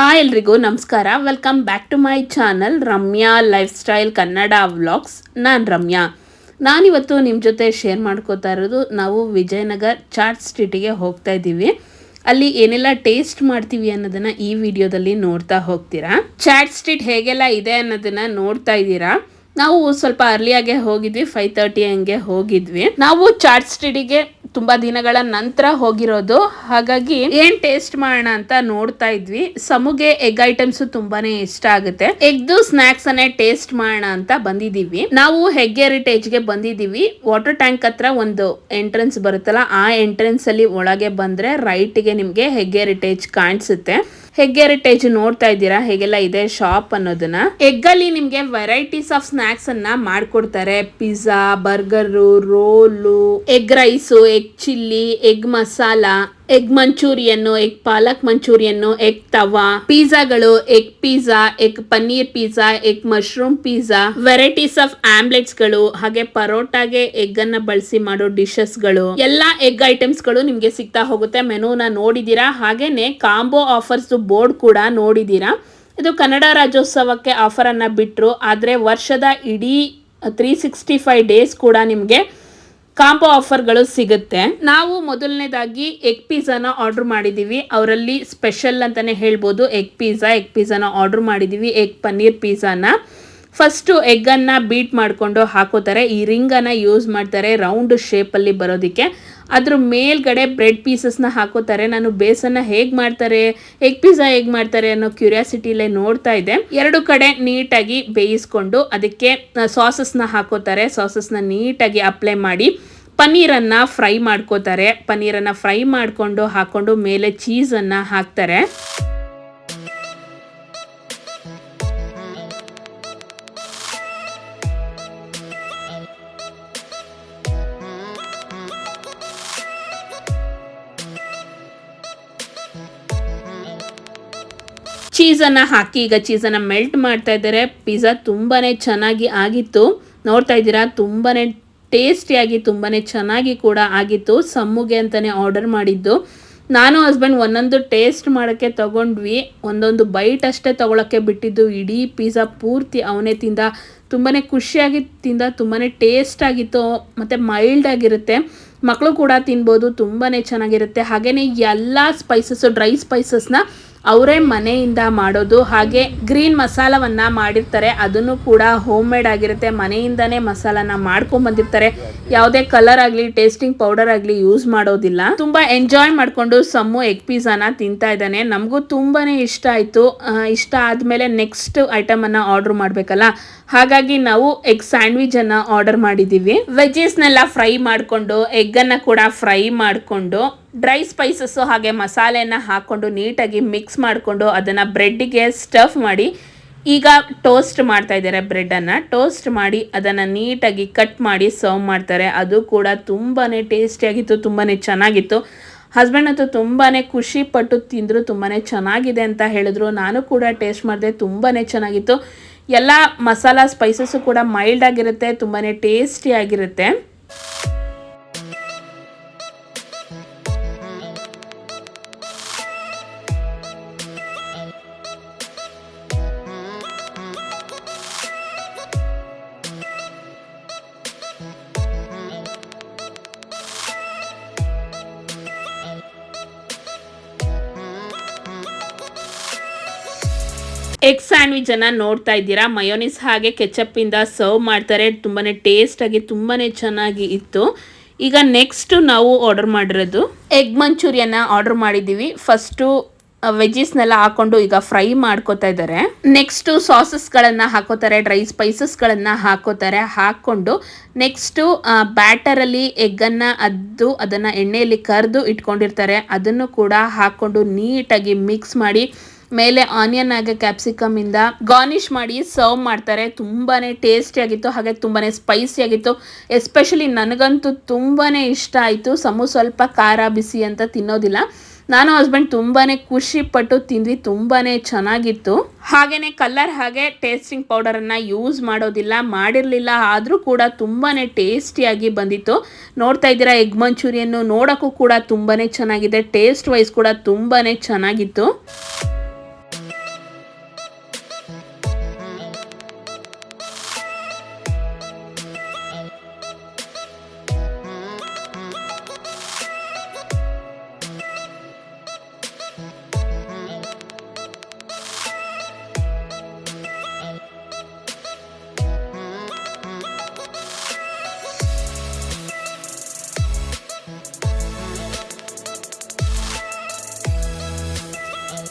Hi ಎಲ್ರಿಗೂ ನಮಸ್ಕಾರ. Welcome back to my channel Ramya lifestyle Kannada vlogs ನಾನು ರಮ್ಯಾ. ನಾನಿವತ್ತು ನಿಮ್ಮ ಜೊತೆ ಶೇರ್ ಮಾಡ್ಕೋತಾ ಇರೋದು ನಾವು ವಿಜಯನಗರ್ ಚಾಟ್ ಸ್ಟ್ರೀಟಿಗೆ ಹೋಗ್ತಾ ಇದ್ದೀವಿ. ಅಲ್ಲಿ ಏನೆಲ್ಲ ಟೇಸ್ಟ್ ಮಾಡ್ತೀವಿ ಅನ್ನೋದನ್ನ ಈ ವಿಡಿಯೋದಲ್ಲಿ ನೋಡ್ತಾ ಹೋಗ್ತೀರಾ. ಚಾಟ್ ಸ್ಟ್ರೀಟ್ ಹೇಗೆಲ್ಲ ಇದೆ ಅನ್ನೋದನ್ನ ನೋಡ್ತಾ ಇದ್ದೀರಾ. ನಾವು ಸ್ವಲ್ಪ ಅರ್ಲಿಯಾಗೆ ಹೋಗಿದ್ವಿ ಫೈವ್ ತರ್ಟಿ ಹಂಗೆ ಹೋಗಿದ್ವಿ. ನಾವು ಚಾಟ್ ಸ್ಟ್ರೀಟಿಗೆ ತುಂಬಾ ದಿನಗಳ ನಂತರ ಹೋಗಿರೋದು. ಹಾಗಾಗಿ ಏನ್ ಟೇಸ್ಟ್ ಮಾಡೋಣ ಅಂತ ನೋಡ್ತಾ ಇದ್ವಿ. ಸಮುಗೆ ಎಗ್ ಐಟಮ್ಸ್ ತುಂಬಾನೇ ಇಷ್ಟ ಆಗುತ್ತೆ. ಎಗ್ದು ಸ್ನಾಕ್ಸ್ ಅನ್ನೇ ಟೇಸ್ಟ್ ಮಾಡೋಣ ಅಂತ ಬಂದಿದೀವಿ ನಾವು ಹೆಗ್ ಹೆರಿಟೇಜ್ಗೆ ಬಂದಿದೀವಿ ವಾಟರ್ ಟ್ಯಾಂಕ್ ಹತ್ರ ಒಂದು ಎಂಟ್ರೆನ್ಸ್ ಬರುತ್ತಲ್ಲ, ಆ ಎಂಟ್ರೆನ್ಸ್ ಅಲ್ಲಿ ಒಳಗೆ ಬಂದ್ರೆ ರೈಟ್ಗೆ ನಿಮ್ಗೆ ಹೆಗ್ ಹೆರಿಟೇಜ್ ಕಾಣಿಸುತ್ತೆ. ಹೆಗ್ ಹೆರಿಟೇಜ್ ನೋಡ್ತಾ ಇದ್ದೀರಾ? ಹೇಗೆಲ್ಲ ಇದೆ ಶಾಪ್ ಅನ್ನೋದನ್ನ? ಎಗ್ ಅಲ್ಲಿ ನಿಮ್ಗೆ ವೆರೈಟೀಸ್ ಆಫ್ ಸ್ನಾಕ್ಸ್ ಅನ್ನ ಮಾಡ್ಕೊಡ್ತಾರೆ. Pizza burger roll egg rice egg chilli egg masala egg Manchurian, egg palak Manchurian, egg tawa, ಪಿಜ್ಜಾಗಳು, egg pizza, egg paneer pizza, egg mushroom pizza, varieties of ಆಮ್ಲೆಟ್ಸ್ಗಳು ಹಾಗೆ ಪರೋಟಾಗೆ egg ಅನ್ನ ಬಳಸಿ ಮಾಡೋ ಡಿಶಸ್ಗಳು ಎಲ್ಲಾ ಎಗ್ ಐಟಮ್ಸ್ಗಳು ನಿಮ್ಗೆ ಸಿಗ್ತಾ ಹೋಗುತ್ತೆ. ಮೆನುನ ನೋಡಿದೀರಾ? ಹಾಗೇನೆ ಕಾಂಬೋ ಆಫರ್ಸ್ ಬೋರ್ಡ್ ಕೂಡ ನೋಡಿದೀರಾ? ಇದು ಕನ್ನಡ ರಾಜ್ಯೋತ್ಸವಕ್ಕೆ ಆಫರ್ ಅನ್ನ ಬಿಟ್ರು, ಆದ್ರೆ ವರ್ಷದ ಇಡೀ ತ್ರೀ ಸಿಕ್ಸ್ಟಿ ಫೈವ್ ಡೇಸ್ ಕೂಡ ನಿಮ್ಗೆ ಕಾಂಬೋ ಆಫರ್ಗಳು ಸಿಗುತ್ತೆ. ನಾವು ಮೊದಲನೇದಾಗಿ ಎಗ್ ಪಿಜ್ಜಾನ ಆರ್ಡರ್ ಮಾಡಿದ್ದೀವಿ. ಅವರಲ್ಲಿ ಸ್ಪೆಷಲ್ ಅಂತಲೇ ಹೇಳ್ಬೋದು. ಎಗ್ ಪಿಜ್ಜಾ, ಎಗ್ ಪಿಜ್ಜಾನ ಆರ್ಡರ್ ಮಾಡಿದ್ದೀವಿ. ಎಗ್ ಪನ್ನೀರ್ ಪಿಜ್ಜಾನ. ಫಸ್ಟು ಎಗ್ಗನ್ನು ಬೀಟ್ ಮಾಡಿಕೊಂಡು ಹಾಕೋತಾರೆ. ಈ ರಿಂಗನ್ನು ಯೂಸ್ ಮಾಡ್ತಾರೆ ರೌಂಡ್ ಶೇಪಲ್ಲಿ ಬರೋದಕ್ಕೆ. ಅದ್ರ ಮೇಲ್ಗಡೆ ಬ್ರೆಡ್ ಪೀಸಸ್ನ ಹಾಕೋತಾರೆ. ನಾನು ಬೇಸನ್ನ ಹೇಗೆ ಮಾಡ್ತಾರೆ, ಎಗ್ ಪಿಜ್ಜಾ ಹೇಗೆ ಮಾಡ್ತಾರೆ ಅನ್ನೋ ಕ್ಯೂರಿಯಾಸಿಟಿಲೇ ನೋಡ್ತಾ ಇದೆ ಎರಡು ಕಡೆ ನೀಟಾಗಿ ಬೇಯಿಸ್ಕೊಂಡು ಅದಕ್ಕೆ ಸಾಸಸ್ನ ಹಾಕೋತಾರೆ. ಸಾಸಸ್ನ ನೀಟಾಗಿ ಅಪ್ಲೈ ಮಾಡಿ ಪನ್ನೀರನ್ನು ಫ್ರೈ ಮಾಡ್ಕೋತಾರೆ. ಪನ್ನೀರನ್ನು ಫ್ರೈ ಮಾಡಿಕೊಂಡು ಹಾಕೊಂಡು ಮೇಲೆ ಚೀಸನ್ನು ಹಾಕ್ತಾರೆ. ಚೀಸನ್ನು ಹಾಕಿ ಈಗ ಚೀಸನ್ನು ಮೆಲ್ಟ್ ಮಾಡ್ತಾ ಇದ್ದಾರೆ. ಪಿಜ್ಜಾ ತುಂಬಾ ಚೆನ್ನಾಗಿ ಆಗಿತ್ತು. ನೋಡ್ತಾ ಇದ್ದೀರಾ? ತುಂಬಾ ಟೇಸ್ಟಿಯಾಗಿ ತುಂಬಾ ಚೆನ್ನಾಗಿ ಕೂಡ ಆಗಿತ್ತು. ಸಮ್ಮುಗೆ ಅಂತಲೇ ಆರ್ಡರ್ ಮಾಡಿದ್ದು. ನಾನು ಹಸ್ಬೆಂಡ್ ಒಂದೊಂದು ಟೇಸ್ಟ್ ಮಾಡೋಕ್ಕೆ ತಗೊಂಡ್ವಿ. ಒಂದೊಂದು ಬೈಟ್ ಅಷ್ಟೇ ತೊಗೊಳಕ್ಕೆ ಬಿಟ್ಟಿದ್ದು. ಇಡೀ ಪಿಜ್ಜಾ ಪೂರ್ತಿ ಅವನೇ ತಿಂದ. ತುಂಬಾ ಖುಷಿಯಾಗಿ ತಿಂದ. ತುಂಬಾ ಟೇಸ್ಟ್ ಆಗಿತ್ತು. ಮತ್ತು ಮೈಲ್ಡ್ ಆಗಿರುತ್ತೆ. ಮಕ್ಕಳು ಕೂಡ ತಿನ್ಬೋದು. ತುಂಬಾ ಚೆನ್ನಾಗಿರುತ್ತೆ. ಹಾಗೆಯೇ ಎಲ್ಲ ಸ್ಪೈಸಸ್ಸು ಡ್ರೈ ಸ್ಪೈಸಸ್ನ ಅವರೇ ಮನೆಯಿಂದ ಮಾಡೋದು, ಹಾಗೆ ಗ್ರೀನ್ ಮಸಾಲವನ್ನ ಮಾಡಿರ್ತಾರೆ. ಅದನ್ನು ಕೂಡ ಹೋಮ್ ಮೇಡ್ ಆಗಿರುತ್ತೆ. ಮನೆಯಿಂದನೇ ಮಸಾಲಾನ ಮಾಡ್ಕೊಂಡ್ ಬಂದಿರ್ತಾರೆ. ಯಾವುದೇ ಕಲರ್ ಆಗಲಿ ಟೇಸ್ಟಿಂಗ್ ಪೌಡರ್ ಆಗಲಿ ಯೂಸ್ ಮಾಡೋದಿಲ್ಲ. ತುಂಬಾ ಎಂಜಾಯ್ ಮಾಡಿಕೊಂಡು ಸಮ್ಮು ಎಗ್ ಪಿಝಾನ ತಿಂತಾ ಇದ್ದಾನೆ. ನಮಗೂ ತುಂಬಾನೇ ಇಷ್ಟ ಆಯಿತು. ಇಷ್ಟ ಆದಮೇಲೆ ನೆಕ್ಸ್ಟ್ ಐಟಮನ್ನು ಆರ್ಡರ್ ಮಾಡಬೇಕಲ್ಲ? ಹಾಗಾಗಿ ನಾವು ಎಗ್ ಸ್ಯಾಂಡ್ವಿಚ್ ಅನ್ನ ಆರ್ಡರ್ ಮಾಡಿದ್ದೀವಿ. ವೆಜ್ಜಸ್ನೆಲ್ಲ ಫ್ರೈ ಮಾಡಿಕೊಂಡು ಎಗ್ಗನ್ನು ಕೂಡ ಫ್ರೈ ಮಾಡಿಕೊಂಡು ಡ್ರೈ ಸ್ಪೈಸಸ್ಸು ಹಾಗೆ ಮಸಾಲೆನ ಹಾಕ್ಕೊಂಡು ನೀಟಾಗಿ ಮಿಕ್ಸ್ ಮಾಡಿಕೊಂಡು ಅದನ್ನು ಬ್ರೆಡ್ಡಿಗೆ ಸ್ಟಫ್ ಮಾಡಿ ಈಗ ಟೋಸ್ಟ್ ಮಾಡ್ತಾ ಇದ್ದಾರೆ ಬ್ರೆಡ್ಡನ್ನು ಟೋಸ್ಟ್ ಮಾಡಿ ಅದನ್ನು ನೀಟಾಗಿ ಕಟ್ ಮಾಡಿ ಸರ್ವ್ ಮಾಡ್ತಾರೆ. ಅದು ಕೂಡ ತುಂಬಾ ಟೇಸ್ಟಿಯಾಗಿತ್ತು ತುಂಬಾ ಚೆನ್ನಾಗಿತ್ತು. ಹಸ್ಬೆಂಡ್ ಅಂತೂ ತುಂಬಾ ಖುಷಿಪಟ್ಟು ತಿಂದರು ತುಂಬಾ ಚೆನ್ನಾಗಿದೆ ಅಂತ ಹೇಳಿದ್ರು. ನಾನು ಕೂಡ ಟೇಸ್ಟ್ ಮಾಡಿದೆ ತುಂಬಾ ಚೆನ್ನಾಗಿತ್ತು. ಎಲ್ಲ ಮಸಾಲ ಸ್ಪೈಸಸ್ಸು ಕೂಡ ಮೈಲ್ಡ್ ಆಗಿರುತ್ತೆ ತುಂಬಾ ಟೇಸ್ಟಿಯಾಗಿರುತ್ತೆ ಎಗ್ ಸ್ಯಾಂಡ್ವಿಚ್ ಅನ್ನ ನೋಡ್ತಾ ಇದ್ದೀರಾ? ಮಯೋನಿಸ್ ಹಾಗೆ ಕೆಚಪ್ ಇಂದ ಸರ್ವ್ ಮಾಡ್ತಾರೆ. ತುಂಬಾನೇ ಟೇಸ್ಟಾಗಿ ತುಂಬಾ ಚೆನ್ನಾಗಿ ಇತ್ತು. ಈಗ ನೆಕ್ಸ್ಟ್ ನಾವು ಆರ್ಡರ್ ಮಾಡಿರೋದು. ಎಗ್ ಮಂಚೂರಿಯನ್ನ ಆರ್ಡರ್ ಮಾಡಿದ್ದೀವಿ. ಫಸ್ಟು ವೆಜ್ಜಸ್ನೆಲ್ಲ ಹಾಕೊಂಡು ಈಗ ಫ್ರೈ ಮಾಡ್ಕೋತಾ ಇದ್ದಾರೆ. ನೆಕ್ಸ್ಟು ಸಾಸಸ್ಗಳನ್ನು ಹಾಕೋತಾರೆ. ಡ್ರೈ ಸ್ಪೈಸಸ್ಗಳನ್ನು ಹಾಕೋತಾರೆ. ಹಾಕ್ಕೊಂಡು ನೆಕ್ಸ್ಟು ಬ್ಯಾಟರಲ್ಲಿ ಎಗ್ಗನ್ನು ಅದ್ದು, ಅದನ್ನು ಎಣ್ಣೆಯಲ್ಲಿ ಕರೆದು ಇಟ್ಕೊಂಡಿರ್ತಾರೆ. ಅದನ್ನು ಕೂಡ ಹಾಕ್ಕೊಂಡು ನೀಟಾಗಿ ಮಿಕ್ಸ್ ಮಾಡಿ ಮೇಲೆ ಆನಿಯನ್ ಹಾಗೆ ಕ್ಯಾಪ್ಸಿಕಮ್ ಇಂದ ಗಾರ್ನಿಶ್ ಮಾಡಿ ಸರ್ವ್ ಮಾಡ್ತಾರೆ. ತುಂಬಾನೇ ಟೇಸ್ಟಿ ಆಗಿತ್ತು, ಹಾಗೆ ತುಂಬಾನೇ ಸ್ಪೈಸಿ ಆಗಿತ್ತು. ಎಸ್ಪೆಷಲಿ ನನಗಂತೂ ತುಂಬಾನೇ ಇಷ್ಟ ಆಯಿತು. ಸಮು ಸ್ವಲ್ಪ ಖಾರ ಬಿಸಿ ಅಂತ ತಿನ್ನೋದಿಲ್ಲ. ನಾನು ಹಸ್ಬೆಂಡ್ ಖುಷಿ ಪಟ್ಟು ತಿಂದ್ವಿ, ತುಂಬಾನೇ ಚೆನ್ನಾಗಿತ್ತು. ಹಾಗೇನೆ ಕಲರ್ ಹಾಗೆ ಟೇಸ್ಟಿಂಗ್ ಪೌಡರನ್ನು ಯೂಸ್ ಮಾಡೋದಿಲ್ಲ, ಮಾಡಿರಲಿಲ್ಲ, ಆದರೂ ಕೂಡ ತುಂಬಾನೇ ಟೇಸ್ಟಿಯಾಗಿ ಬಂದಿತ್ತು. ನೋಡ್ತಾ ಇದ್ದೀರಾ, ಎಗ್ ಮಂಚೂರಿಯನ್ನು ನೋಡೋಕ್ಕೂ ಕೂಡ ತುಂಬಾನೇ ಚೆನ್ನಾಗಿದೆ. ಟೇಸ್ಟ್ ವೈಸ್ ಕೂಡ ತುಂಬಾನೇ ಚೆನ್ನಾಗಿತ್ತು.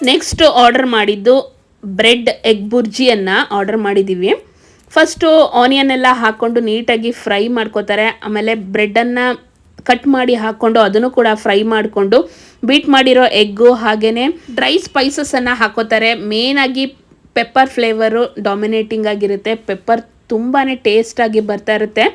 ನೆಕ್ಸ್ಟ್ ಆರ್ಡರ್ ಮಾಡಿದ್ದು ಬ್ರೆಡ್ ಎಗ್ ಬುರ್ಜಿಯನ್ನು ಆರ್ಡರ್ ಮಾಡಿದ್ದೀವಿ ಫಸ್ಟು ಆನಿಯನ್ ಎಲ್ಲ ಹಾಕ್ಕೊಂಡು ನೀಟಾಗಿ ಫ್ರೈ ಮಾಡ್ಕೋತಾರೆ. ಆಮೇಲೆ ಬ್ರೆಡ್ಡನ್ನು ಕಟ್ ಮಾಡಿ ಹಾಕ್ಕೊಂಡು ಅದನ್ನು ಕೂಡ ಫ್ರೈ ಮಾಡಿಕೊಂಡು ಬೀಟ್ ಮಾಡಿರೋ ಎಗ್ಗು ಹಾಗೆಯೇ ಡ್ರೈ ಸ್ಪೈಸಸನ್ನು ಹಾಕೋತಾರೆ. ಮೇನಾಗಿ ಪೆಪ್ಪರ್ ಫ್ಲೇವರು ಡಾಮಿನೇಟಿಂಗ್ ಆಗಿರುತ್ತೆ. ಪೆಪ್ಪರ್ ತುಂಬಾ ಟೇಸ್ಟಾಗಿ ಬರ್ತಾ ಇರುತ್ತೆ.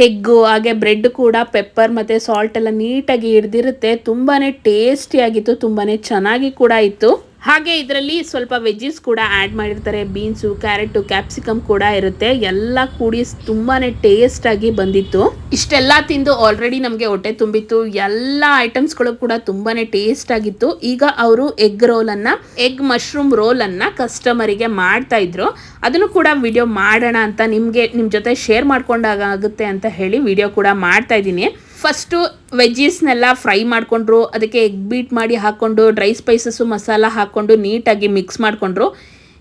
ಹೆಗ್ಗು ಹಾಗೆ ಬ್ರೆಡ್ ಕೂಡ ಪೆಪ್ಪರ್ ಮತ್ತು ಸಾಲ್ಟ್ ಎಲ್ಲ ನೀಟಾಗಿ ಹಿಡ್ದಿರುತ್ತೆ. ತುಂಬಾ ಟೇಸ್ಟಿಯಾಗಿತ್ತು ತುಂಬಾ ಚೆನ್ನಾಗಿ ಕೂಡ ಇತ್ತು ಹಾಗೆ ಇದರಲ್ಲಿ ಸ್ವಲ್ಪ ವೆಜ್ಜೀಸ್ ಕೂಡ ಆ್ಯಡ್ ಮಾಡಿರ್ತಾರೆ. ಬೀನ್ಸು ಕ್ಯಾರೆಟು ಕ್ಯಾಪ್ಸಿಕಮ್ ಕೂಡ ಇರುತ್ತೆ. ಎಲ್ಲ ಕೂಡಿ ತುಂಬಾ ಟೇಸ್ಟಾಗಿ ಬಂದಿತ್ತು. ಇಷ್ಟೆಲ್ಲ ತಿಂದು ಆಲ್ರೆಡಿ ನಮಗೆ ಹೊಟ್ಟೆ ತುಂಬಿತ್ತು. ಎಲ್ಲ ಐಟಮ್ಸ್ಗಳು ಕೂಡ ತುಂಬಾ ಟೇಸ್ಟ್ ಆಗಿತ್ತು. ಈಗ ಅವರು ಎಗ್ ರೋಲನ್ನು ಎಗ್ ಮಶ್ರೂಮ್ ರೋಲನ್ನು ಕಸ್ಟಮರಿಗೆ ಮಾಡ್ತಾ ಇದ್ರು. ಅದನ್ನು ಕೂಡ ವಿಡಿಯೋ ಮಾಡೋಣ ಅಂತ ನಿಮಗೆ ನಿಮ್ಮ ಜೊತೆ ಶೇರ್ ಮಾಡ್ಕೊಂಡಾಗ ಆಗುತ್ತೆ ಅಂತ ಹೇಳಿ ವಿಡಿಯೋ ಕೂಡ ಮಾಡ್ತಾ ಇದ್ದೀನಿ. ಫಸ್ಟು ವೆಜ್ಜಿಸ್ನೆಲ್ಲ ಫ್ರೈ ಮಾಡಿಕೊಂಡ್ರು, ಅದಕ್ಕೆ ಎಗ್ ಬೀಟ್ ಮಾಡಿ ಹಾಕ್ಕೊಂಡು, ಡ್ರೈ ಸ್ಪೈಸಸ್ಸು ಮಸಾಲ ಹಾಕ್ಕೊಂಡು ನೀಟಾಗಿ ಮಿಕ್ಸ್ ಮಾಡಿಕೊಂಡ್ರು.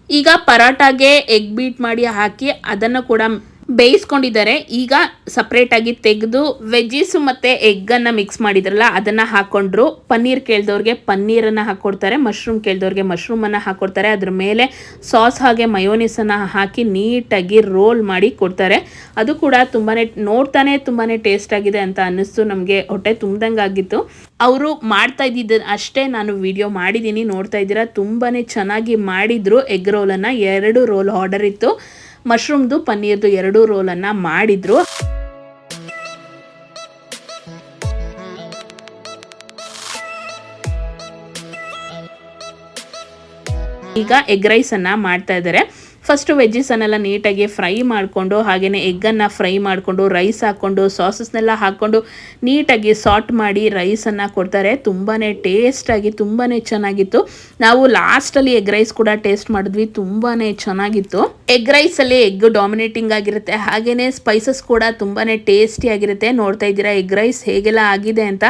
ಈಗ ಪರಾಟಾಗೆ ಎಗ್ ಬೀಟ್ ಮಾಡಿ ಹಾಕಿ ಅದನ್ನು ಕೂಡ ಬೇಯಿಸ್ಕೊಂಡಿದ್ದಾರೆ. ಈಗ ಸಪ್ರೇಟಾಗಿ ತೆಗೆದು ವೆಜ್ಜೀಸು ಮತ್ತು ಎಗ್ಗನ್ನು ಮಿಕ್ಸ್ ಮಾಡಿದ್ರಲ್ಲ, ಅದನ್ನು ಹಾಕ್ಕೊಂಡ್ರು ಪನ್ನೀರ್ ಕೇಳಿದವ್ರಿಗೆ ಪನ್ನೀರನ್ನು ಹಾಕ್ಕೊಡ್ತಾರೆ ಮಶ್ರೂಮ್ ಕೇಳಿದವ್ರಿಗೆ ಮಶ್ರೂಮನ್ನು ಹಾಕ್ಕೊಡ್ತಾರೆ ಅದ್ರ ಮೇಲೆ ಸಾಸ್ ಹಾಗೆ ಮಯೋನಿಸನ್ನು ಹಾಕಿ ನೀಟಾಗಿ ರೋಲ್ ಮಾಡಿ ಕೊಡ್ತಾರೆ. ಅದು ಕೂಡ ತುಂಬಾ ನೋಡ್ತಾನೆ ತುಂಬಾ ಟೇಸ್ಟ್ ಆಗಿದೆ ಅಂತ ಅನ್ನಿಸ್ತು ನಮಗೆ, ಹೊಟ್ಟೆ ತುಂಬ್ದಂಗೆ ಆಗಿತ್ತು. ಅವರು ಮಾಡ್ತಾ ಇದ್ದಿದ್ದ ಅಷ್ಟೇ ನಾನು ವಿಡಿಯೋ ಮಾಡಿದ್ದೀನಿ, ನೋಡ್ತಾ ಇದ್ದೀರಾ? ತುಂಬಾ ಚೆನ್ನಾಗಿ ಮಾಡಿದ್ರು ಎಗ್ ರೋಲನ್ನು ಎರಡು ರೋಲ್ ಆರ್ಡರ್ ಇತ್ತು. ಮಶ್ರೂಮ್ದು ಪನ್ನೀರ್ದು ಎರಡೂ ರೋಲನ್ನು ಮಾಡಿದ್ರು. ಈಗ ಎಗ್ ರೈಸನ್ನು ಮಾಡ್ತಾ ಇದ್ದಾರೆ. ಫಸ್ಟು ವೆಜ್ಜಸನ್ನೆಲ್ಲ ನೀಟಾಗಿ ಫ್ರೈ ಮಾಡಿಕೊಂಡು ಹಾಗೆಯೇ ಎಗ್ಗನ್ನು ಫ್ರೈ ಮಾಡಿಕೊಂಡು ರೈಸ್ ಹಾಕ್ಕೊಂಡು ಸಾಸಸ್ನೆಲ್ಲ ಹಾಕ್ಕೊಂಡು ನೀಟಾಗಿ ಸಾಟ್ ಮಾಡಿ ರೈಸನ್ನು ಕೊಡ್ತಾರೆ. ತುಂಬಾ ಟೇಸ್ಟಾಗಿ ತುಂಬಾ ಚೆನ್ನಾಗಿತ್ತು. ನಾವು ಲಾಸ್ಟಲ್ಲಿ ಎಗ್ ರೈಸ್ ಕೂಡ ಟೇಸ್ಟ್ ಮಾಡಿದ್ವಿ ತುಂಬಾ ಚೆನ್ನಾಗಿತ್ತು. ಎಗ್ ರೈಸಲ್ಲಿ ಎಗ್ ಡಾಮಿನೇಟಿಂಗ್ ಆಗಿರುತ್ತೆ. ಹಾಗೆಯೇ ಸ್ಪೈಸಸ್ ಕೂಡ ತುಂಬಾ ಟೇಸ್ಟಿಯಾಗಿರುತ್ತೆ ನೋಡ್ತಾ ಇದ್ದೀರಾ ಎಗ್ ರೈಸ್ ಹೇಗೆಲ್ಲ ಆಗಿದೆ ಅಂತ.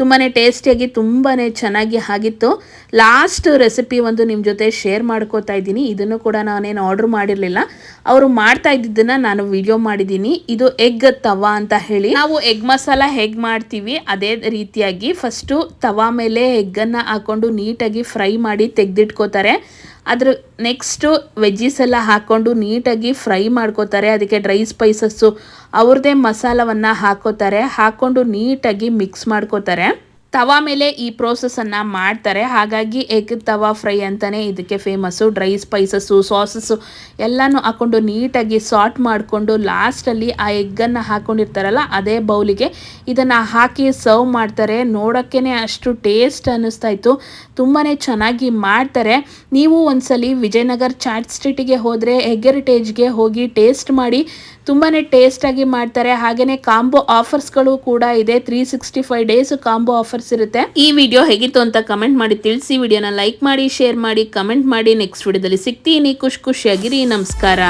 ತುಂಬಾ ಟೇಸ್ಟಿಯಾಗಿ ತುಂಬಾ ಚೆನ್ನಾಗಿ ಆಗಿತ್ತು. ಲಾಸ್ಟ್ ರೆಸಿಪಿ ಒಂದು ನಿಮ್ಮ ಜೊತೆ ಶೇರ್ ಮಾಡ್ಕೋತಾ ಇದ್ದೀನಿ. ಇದನ್ನು ಕೂಡ ನಾನೇನು ಆರ್ಡ್ರ್ ಮಾಡಿರಲಿಲ್ಲ. ಅವರು ಮಾಡ್ತಾ ಇದ್ದಿದ್ದನ್ನು ನಾನು ವಿಡಿಯೋ ಮಾಡಿದ್ದೀನಿ. ಇದು ಎಗ್ ತವಾ ಅಂತ ಹೇಳಿ. ನಾವು ಎಗ್ ಮಸಾಲ ಹೇಗೆ ಮಾಡ್ತೀವಿ, ಅದೇ ರೀತಿಯಾಗಿ ಫಸ್ಟು ತವಾ ಮೇಲೆ ಎಗ್ಗನ್ನು ಹಾಕ್ಕೊಂಡು ನೀಟಾಗಿ ಫ್ರೈ ಮಾಡಿ ತೆಗೆದಿಟ್ಕೋತಾರೆ. ಅದ್ರ ನೆಕ್ಸ್ಟು ವೆಜ್ಜೀಸ್ ಎಲ್ಲ ಹಾಕ್ಕೊಂಡು ನೀಟಾಗಿ ಫ್ರೈ ಮಾಡ್ಕೋತಾರೆ. ಅದಕ್ಕೆ ಡ್ರೈ ಸ್ಪೈಸಸ್ಸು ಅವ್ರದ್ದೇ ಮಸಾಲವನ್ನು ಹಾಕೋತಾರೆ. ಹಾಕ್ಕೊಂಡು ನೀಟಾಗಿ ಮಿಕ್ಸ್ ಮಾಡ್ಕೋತಾರೆ. ತವಾ ಮೇಲೆ ಈ ಪ್ರೋಸೆಸನ್ನು ಮಾಡ್ತಾರೆ. ಹಾಗಾಗಿ ಎಗ್ ತವಾ ಫ್ರೈ ಅಂತಲೇ ಇದಕ್ಕೆ ಫೇಮಸ್ಸು ಡ್ರೈ ಸ್ಪೈಸಸ್ಸು ಸಾಸಸ್ಸು ಎಲ್ಲನೂ ಹಾಕ್ಕೊಂಡು ನೀಟಾಗಿ ಸಾಟ್ ಮಾಡಿಕೊಂಡು ಲಾಸ್ಟಲ್ಲಿ ಆ ಎಗ್ಗನ್ನು ಹಾಕ್ಕೊಂಡಿರ್ತಾರಲ್ಲ ಅದೇ ಬೌಲಿಗೆ ಇದನ್ನು ಹಾಕಿ ಸರ್ವ್ ಮಾಡ್ತಾರೆ. ನೋಡೋಕ್ಕೇ ಅಷ್ಟು ಟೇಸ್ಟ್ ಅನ್ನಿಸ್ತಾ ಇತ್ತು. ತುಂಬಾ ಚೆನ್ನಾಗಿ ಮಾಡ್ತಾರೆ. ನೀವು ಒಂದ್ಸಲಿ ವಿಜಯನಗರ್ ಚಾಟ್ ಸ್ಟ್ರೀಟಿಗೆ ಹೋದರೆ ಹೆರಿಟೇಜ್ಗೆ ಹೋಗಿ ಟೇಸ್ಟ್ ಮಾಡಿ ತುಂಬಾ ಟೇಸ್ಟಾಗಿ ಮಾಡ್ತಾರೆ. ಹಾಗೆಯೇ ಕಾಂಬೋ ಆಫರ್ಸ್ಗಳು ಕೂಡ ಇದೆ. Three sixty five days combo offers ಇರುತ್ತೆ. ಈ ವಿಡಿಯೋ ಹೇಗಿತ್ತು ಅಂತ ಕಮೆಂಟ್ ಮಾಡಿ, ತಿಳಿಸಿ ವಿಡಿಯೋನ ಲೈಕ್ ಮಾಡಿ ಶೇರ್ ಮಾಡಿ ಕಮೆಂಟ್ ಮಾಡಿ. ನೆಕ್ಸ್ಟ್ ವಿಡಿಯೋದಲ್ಲಿ ಸಿಗ್ತೀನಿ. ಖುಷಿ ಖುಷಿಯಾಗಿರಿ. ನಮಸ್ಕಾರ.